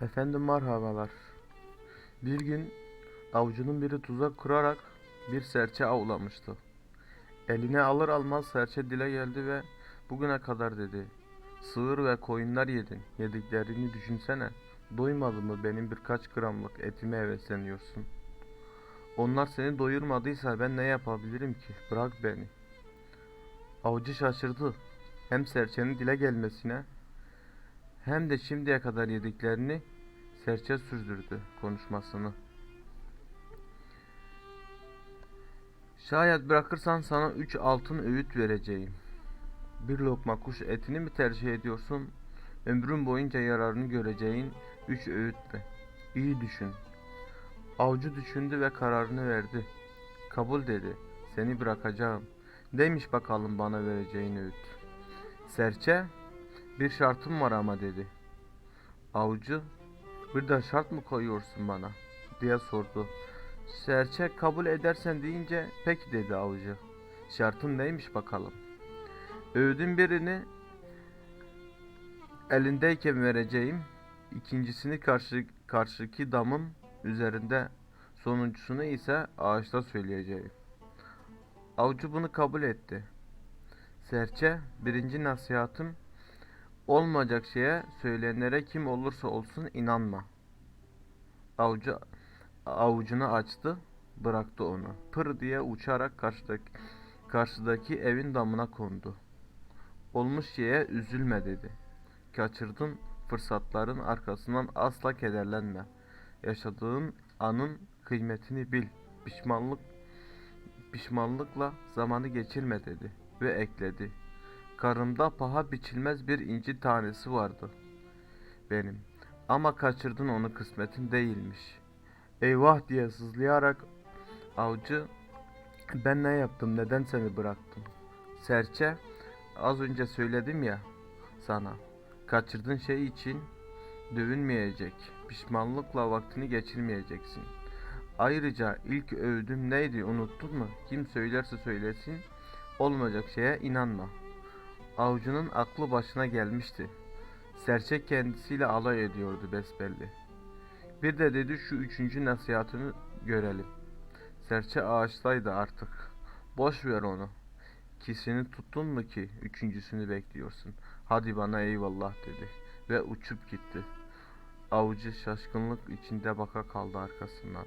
Efendim merhabalar. Bir gün avcının biri tuzak kurarak bir serçe avlamıştı. Eline alır almaz serçe dile geldi ve bugüne kadar dedi. Sığır ve koyunlar yedin. Yediklerini düşünsene. Doymadı mı benim birkaç gramlık etime hevesleniyorsun? Onlar seni doyurmadıysa ben ne yapabilirim ki? Bırak beni. Avcı şaşırdı. Hem serçenin dile gelmesine hem de şimdiye kadar yediklerini serçe sürdürdü konuşmasını. Şayet bırakırsan sana üç altın öğüt vereceğim. Bir lokma kuş etini mi tercih ediyorsun? Ömrün boyunca yararını göreceğin üç öğüt mü? İyi düşün. Avcı düşündü ve kararını verdi. Kabul dedi. Seni bırakacağım. Demiş bakalım bana vereceğin öğüt. Serçe, bir şartım var ama dedi. Avcı, bir de şart mı koyuyorsun bana? diye sordu. Serçe kabul edersen deyince peki dedi avcı. Şartın neymiş bakalım? Öğüdün birini elindeyken vereceğim. ikincisini karşı karşıki damın üzerinde sonuncusunu ise ağaçta söyleyeceğim. Avcı bunu kabul etti. Serçe birinci nasihatım olmayacak şeye söylenenlere kim olursa olsun inanma. Avcı avucunu açtı, bıraktı onu. Pır diye uçarak karşıdaki, karşıdaki evin damına kondu. Olmuş şeye üzülme dedi. Kaçırdın fırsatların arkasından asla kederlenme. Yaşadığın anın kıymetini bil. Pişmanlık pişmanlıkla zamanı geçirme dedi ve ekledi. Karımda paha biçilmez bir inci tanesi vardı benim. Ama kaçırdın onu kısmetin değilmiş. Eyvah diye sızlayarak avcı ben ne yaptım neden seni bıraktım? Serçe az önce söyledim ya sana. Kaçırdığın şey için dövünmeyecek. Pişmanlıkla vaktini geçirmeyeceksin. Ayrıca ilk öğüdüm neydi unuttun mu? Kim söylerse söylesin olmayacak şeye inanma. Avcının aklı başına gelmişti. Serçe kendisiyle alay ediyordu besbelli. Bir de dedi şu üçüncü nasihatini görelim. Serçe ağaçtaydı artık. Boş ver onu. Kisini tuttun mu ki üçüncüsünü bekliyorsun. Hadi bana eyvallah dedi ve uçup gitti. Avcı şaşkınlık içinde baka kaldı arkasından.